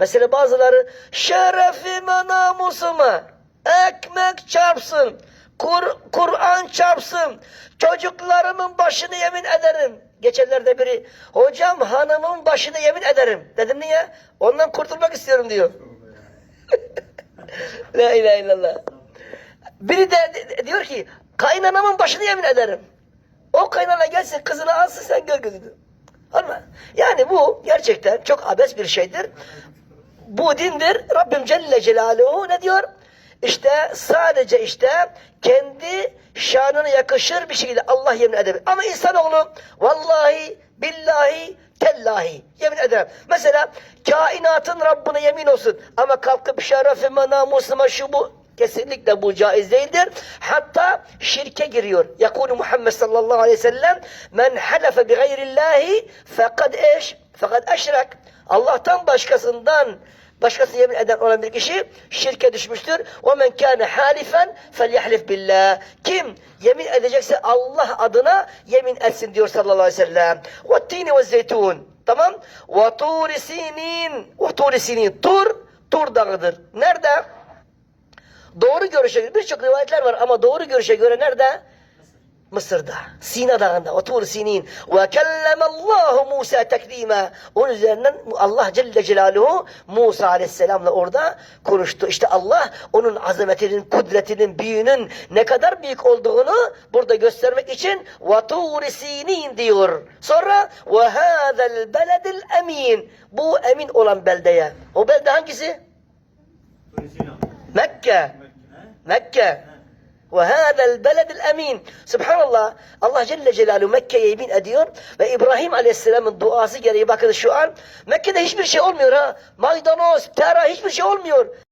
Mesela bazıları şerefime namusuma ekmek çarpsın. Kur, Kur'an çarpsın. Çocuklarımın başını yemin ederim. Geçenlerde biri hocam hanımın başını yemin ederim. Dedim niye? Ondan kurtulmak istiyorum diyor. La ilahe illallah. Biri de, diyor ki kaynanamın başını yemin ederim. O kaynana gelsin kızını alsın sen gör gözünü. Yani bu gerçekten çok abes bir şeydir. Bu dindir. Rabbim Celle Celaluhu ne diyor? İşte sadece işte kendi şanına yakışır bir şekilde Allah yemin edebilir. Ama insanoğlu vallahi billahi tellahi yemin ederim. Mesela kainatın Rabbine yemin olsun ama kalkıp şerefime namusuma şu bu kesinlikle bu caiz değildir. Hatta şirke giriyor. Yakulu Muhammed sallallahu aleyhi ve sellem men halefe bi gayrillahi fekad eş fekad eşrek. Allah'tan başkasından başkası yemin eden olan bir kişi şirke düşmüştür. O men kâne halifen felyahlif billah. Kim yemin edecekse Allah adına yemin etsin diyor sallallahu aleyhi ve sellem. Ve tini ve zeytun. Tamam. Ve turi sinin. Ve turi sinin. Tur, Tur dağıdır. Nerede? Doğru görüşe, göre birçok rivayetler var ama doğru görüşe göre nerede? Mısır'da. Sina Dağı'nda. Otur Sinin. Ve kellemallahu Musa teklima. Onun üzerinden Allah Celle Celaluhu Musa Aleyhisselam'la orada konuştu. İşte Allah onun azametinin, kudretinin, büyüğünün ne kadar büyük olduğunu burada göstermek için ve tur Sinin diyor. Sonra ve hâzel beledil emin. Bu emin olan beldeye. O belde hangisi? Mekke. Mekke ve hâzel beledil emin. Subhanallah. Allah Celle Celaluhu Mekke'ye yemin ediyor ve İbrahim Aleyhisselam'ın duası gereği bakın şu an Mekke'de hiçbir şey olmuyor ha. Maydanoz, tera hiçbir şey olmuyor.